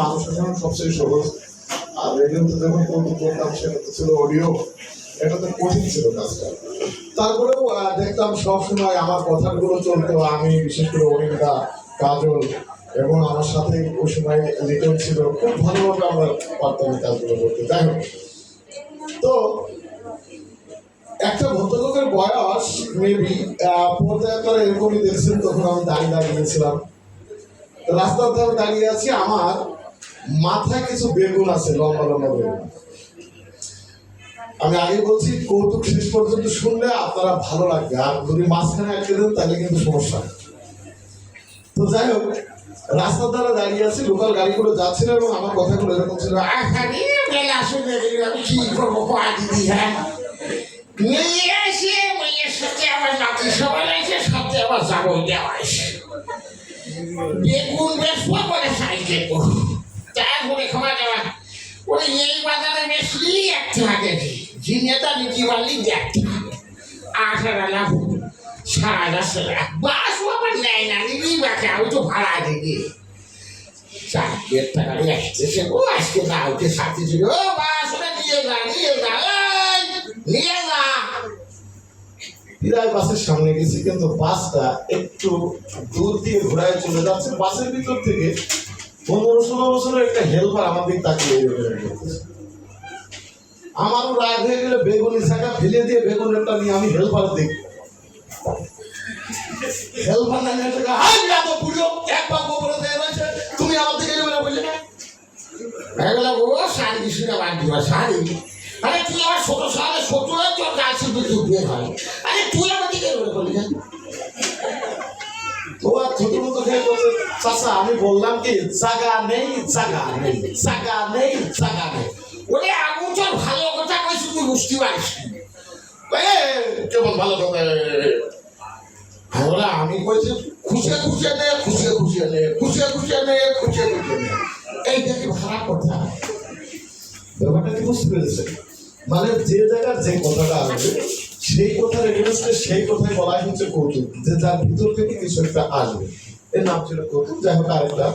মানুষের সবচেয়ে সহজ। আর রেডিওতে যখন করতাম সেটা ছিল অডিও, এটা তো কঠিন ছিল কাজটা। তারপরেও দেখতাম সবসময় আমার কথাগুলো চলতো, আমি বিশেষ করে অনিন্দা কাজল এবং আমার সাথে ওই সময় লিটন ছিল, খুব ভালোভাবে আমরা পারতাম কাজগুলো করতে যাই হোক। তো, একটা ভদ্রলোকের বয়স মেবি আপনারা এরকমই দেখছেন, তখন আমি দাঁড়িয়ে দাঁড়িয়েছিলাম রাস্তার ধারে দাঁড়িয়ে আছি, আমার মাথায় কিছু বেগুন আছে, লম্বা লম্বা বেগুন। আমি আগে বলছি, কৌতুক শেষ পর্যন্ত শুনলে আপনারা ভালো লাগবে। আর যদি মাঝখানে আটকে দেন, তাহলে কিন্তু সমস্যা তো যাই হোক, রাস্তার ধারে দাঁড়িয়ে আছি, লোকাল গাড়িগুলো যাচ্ছিল এবং আমার কথাগুলো এরকম ছিল কি করব দিদি হ্যাঁ? আমার সবাই যাব দেওয়া বেগুন বেসবো করে তারপরে খাওয়া দাওয়া ওরে এই বাজারে বেশি একটা কেজি ঝিঙেটা নিতে পারলি একটা আঠারো লাখ সাড়ে দশ লাখ বাস আবার নেয় না, নিবি বাকে, আমি তো ভাড়া দিবি। চাকরির টাকা নিয়ে আসতেছে ও, আজকে না, ওকে সাথে ছিল। ও, বাস ওরে নিয়ে যা নিয়ে যা। নিয়ে যা বাসের সামনে গেছি, কিন্তু বাসটা একটু দূর দিয়ে ঘোরায় চলে যাচ্ছে। বাসের ভিতর থেকে পনেরো, ষোলো বছরের একটা হেল্পার আমার তাকিয়ে আমারও রাগ হয়ে গেলে বেগুনি শাখা ফেলে দিয়ে বেগুনেরটা নিয়ে আমি হেল্পার দিক তুমি আমার বললে এগুলো ও শাড়ি দিছি না বাদ দিবা শাড়ি ছোট সালে ছোট তোর গাছের ভিতরে বিয়ে হয় তুই আর ছোট মতো খেয়ে আমি বললাম কি, জাগা নেই জাগা নেই জাগা নেই জাগা নেই। ওরে আমি তোর ভালো কথা কইছি, তুই বুঝতে পারিস কেমন ভালো কথা ওরা আমি কইছি খুশে খুশে নে খুশে খুশে নে খুশে খুশে নে খুশে খুশে নে। এইটা কি ভাড়া কথা ব্যাপারটা কি বুঝতে পেরেছে মানে যে জায়গার যে কথাটা আসবে সেই কথার এগেনস্টে সেই কথাই বলাই হচ্ছে কৌতুক। যে তার ভিতর থেকে কিছু একটা আসবে। এর নাম ছিল কৌতুক। যাই হোক, আরেকটা